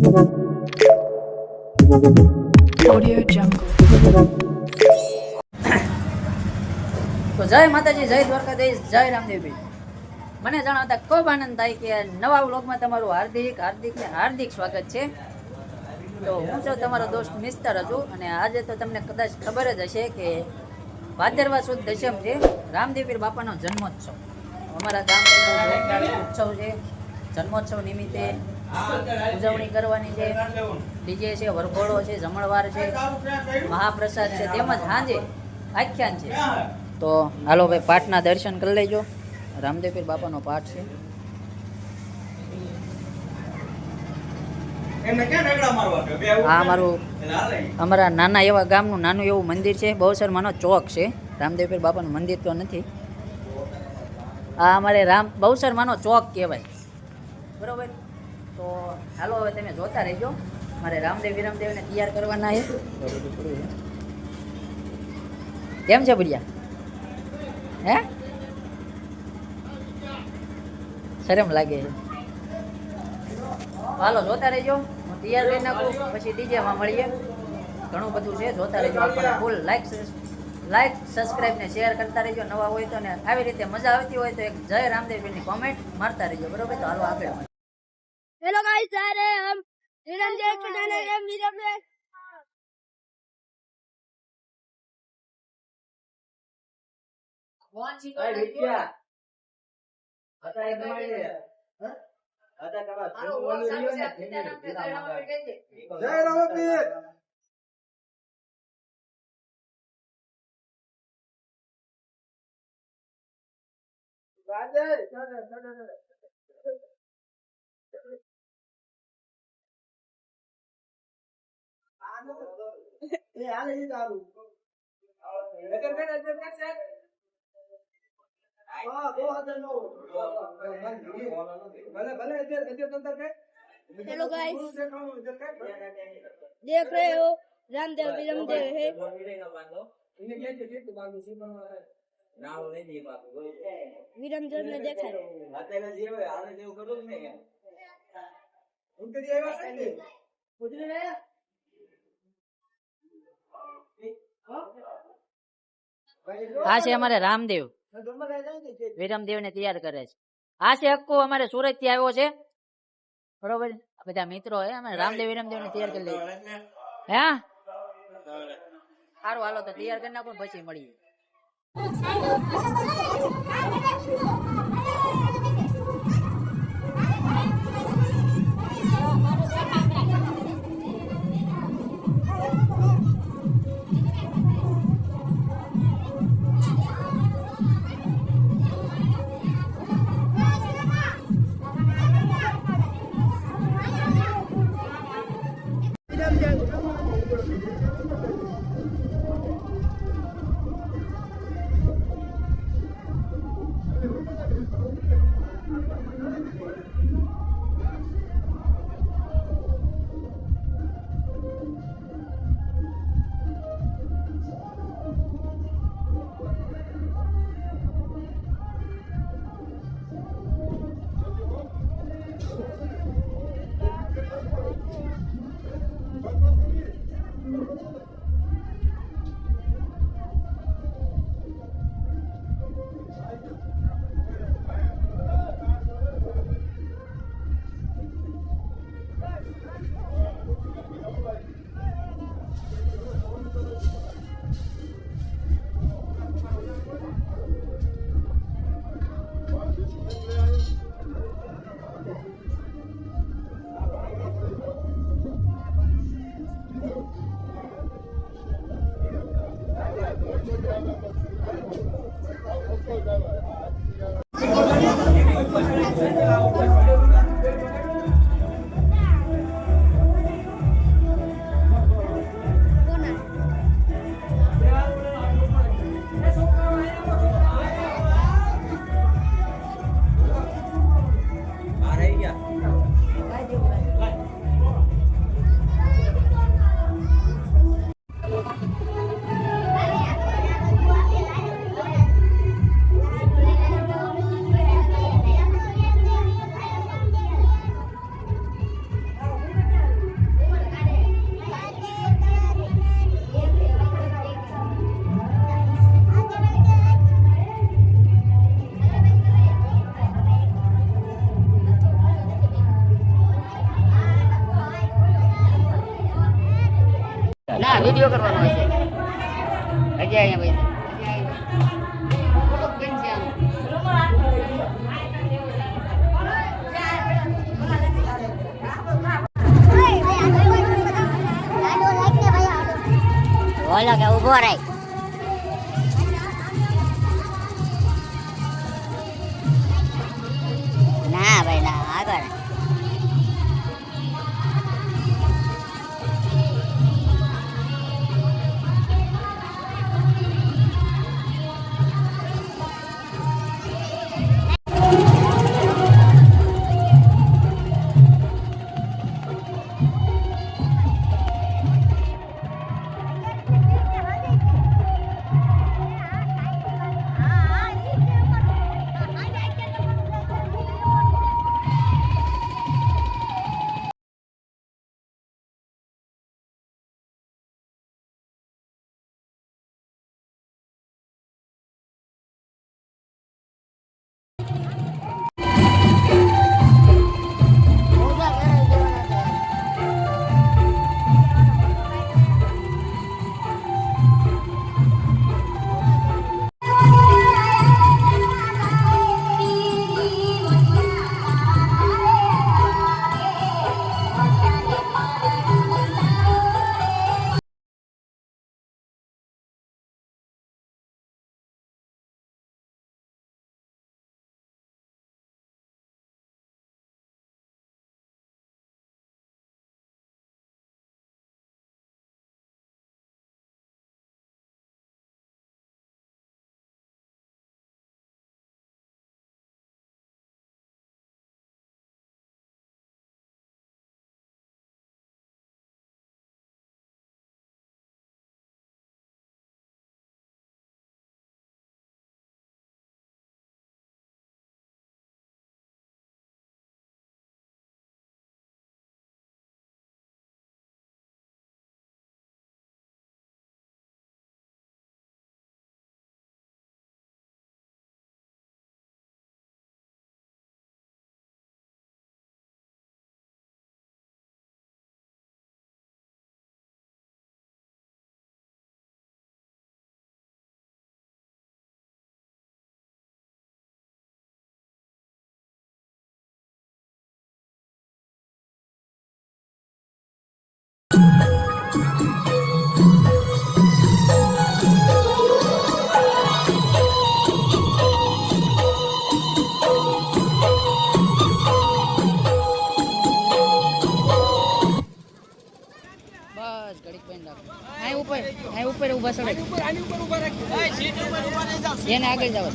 તો જય માતાજી, જય દ્વારકાધીશ, જય રામદેવજી. મને જણાવતા ખૂબ આનંદ થાય કે નવા વ્લોગમાં તમારું હાર્દિક હાર્દિક ને હાર્દિક સ્વાગત છે. તો હું છું તમારો દોસ્ત મિસ્ટર હજુ અને આજે તો તમને કદાચ ખબર જ હશે કે ભાદરવા સુદ દશમ છે રામદેવીર બાપાનો જન્મોત્સવ. અમારા ગામમાં ઉત્સવ છે. જન્મોત્સવ નિમિત્તે ઉજવણી કરવાની છે. ડીજે છે વરઘોડો છે જમણવાર છે મહાપ્રસાદ છે તેમજ સાંજે આખ્યાન છે. તો હાલો ભાઈ પાઠના દર્શન કરી લેજો. રામદેવપીર બાપાનો પાઠ છે. આ અમારું અમારા નાના એવા ગામનું નાનું એવું મંદિર છે. બહુસરમાનો ચોક છે. રામદેવપીર બાપાનું મંદિર તો નથી. આ અમારે રામ બહુસરમાનો ચોક કહેવાય. બરોબર? તો હાલો, હવે તમે જોતા રહેજો. મારે રામદેવ વિરામદેવને તૈયાર કરવાના છે. કેમ છે બુડિયા હે? શરમ લાગે હાલો, જોતા રહેજો. હું તૈયાર કરી નાખું, પછી ડીજેમાં મળીએ. ઘણું બધું છે, જોતા રહેજો આપણને ફૂલ લાઈક લાઈક સબસ્ક્રાઇબ ને શેર કરતા રહેજો. નવા હોય તો ને આવી રીતે મજા આવતી હોય તો એક જય રામદેવની કોમેન્ટ મારતા રહેજો. બરોબર? તો હાલો, આગળ. हेलो गाइस आ रहे हैं हम निरंजन चुनाने के मीरा में कौन सी अरे बिटिया आता है तुम्हारे हां आता कब अरे वो सब से अपने नाम पे राम बैठे थे जय राम पीर गाजर चलो चलो चलो વિરામ મંગાવ્યું. જય રામપીર. हेलो गाइस देख रहे हो रामदेव विरमदेव है विरमदेव ने देखा है અત્યારે જે હોય, હાલે જેવું કરવું જ નહીં. આ છે અમારે રામદેવ. વિરમદેવ ને તૈયાર કરે છે. આ છે અક્કો અમારે સુરતથી આવ્યો છે. બરોબર? બધા મિત્રો હે અમે રામદેવ વિરમદેવ ને તૈયાર કરી લઈએ હે? સારું હાલો તો તૈયાર કરી નાખો પછી મળીએ. ના વીડિયો ઊભા સડે એને આગળ જાઓ.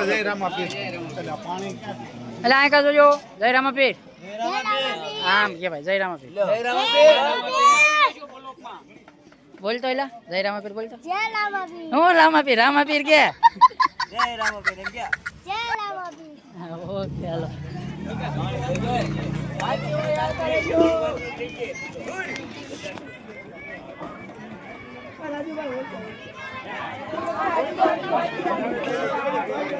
બોલો જય રામા પીર એટલે આ કા જોજો જય રામા પીર આમ કે ભાઈ જય રામા પીર જય રામા પીર બોલતો એલા જય રામા પીર બોલતો. જય રામા પીર હું રામા પીર રામા પીર કે? જય રામા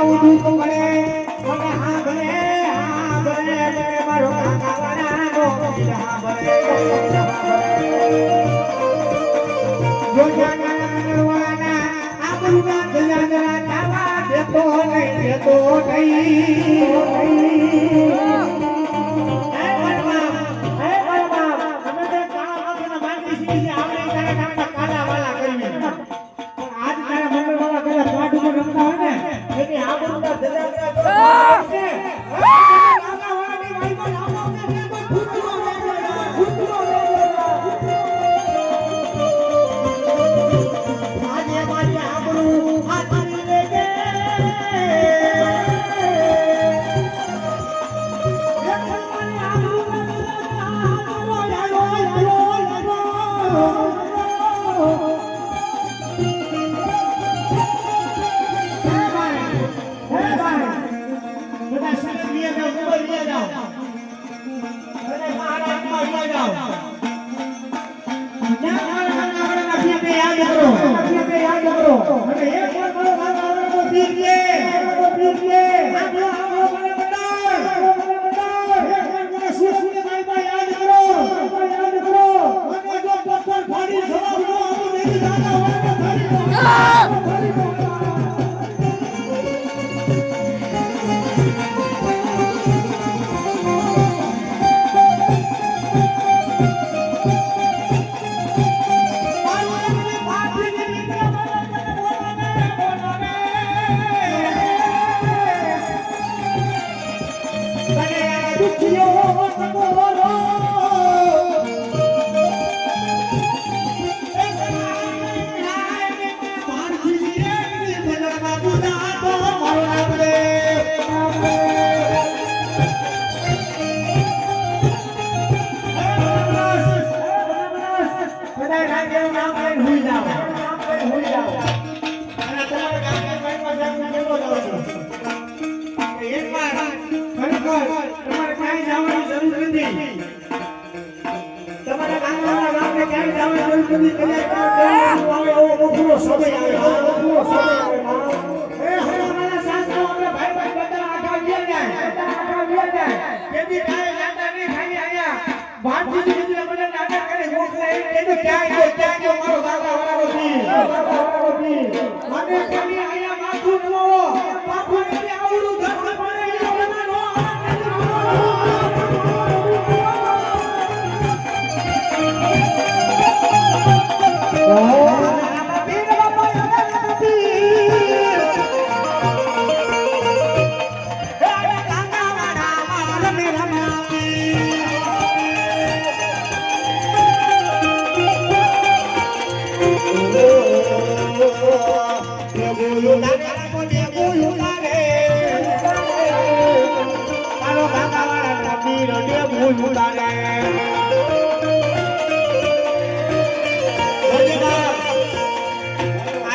આવું દુઃખ ભરે મને હા ભરે હા ભરે ભરે મારો કાકાવાળાનો હા ભરે જો જાના કરવાના આપણું કામ જરા જરા દેતો નહીં દેતો નહીં. Ah!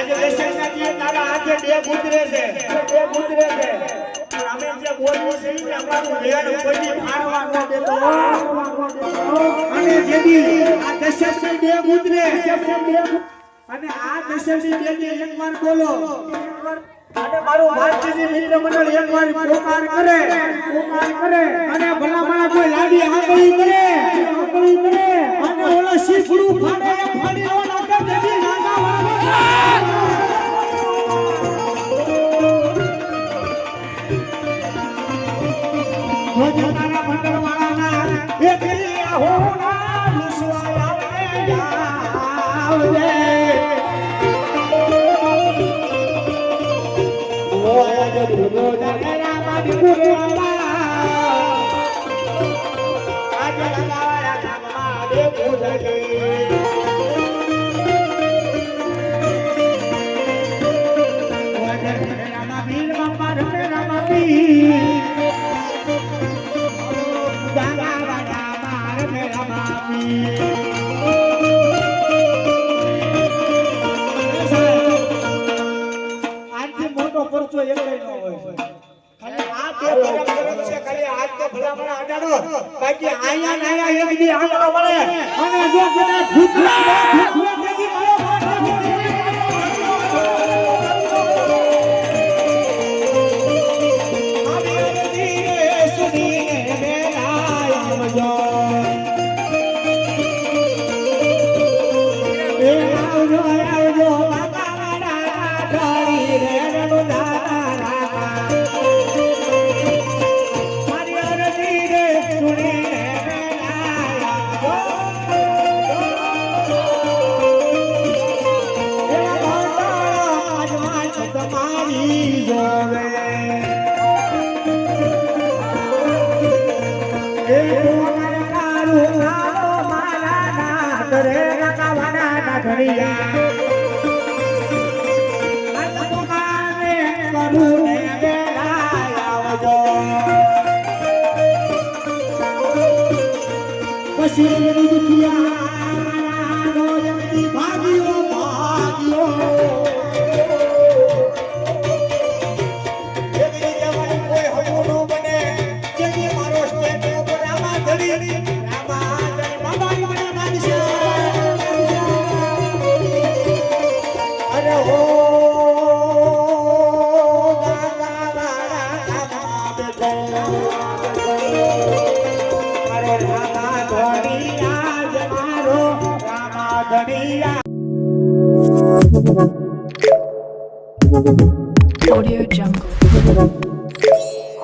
દર્શનના તારા બે ગુજરે છે. બે છે. અમે જે બોલવું છે ન દેતો. અને આ દર્શનની બે ગુજરે અને આ એકવાર બોલો. અને મારું ભારતીય મિત્ર મંડળ એક વાર પોકાર કરે. પોકાર કરે. અને ભલા ભલા કોઈ લાડી આંગળી કરે. આંગળી કરે. અને ઓલા શીફડું ફાડે ફાડી નો નાખે દેવી નાગા વાળો જો તારા મંડળ વાળાના એક હોના લુસવા આવે Thank you. બાકી આયા ને આયા એક દી આંગળો મળે અને જો કદાચ ભૂખલા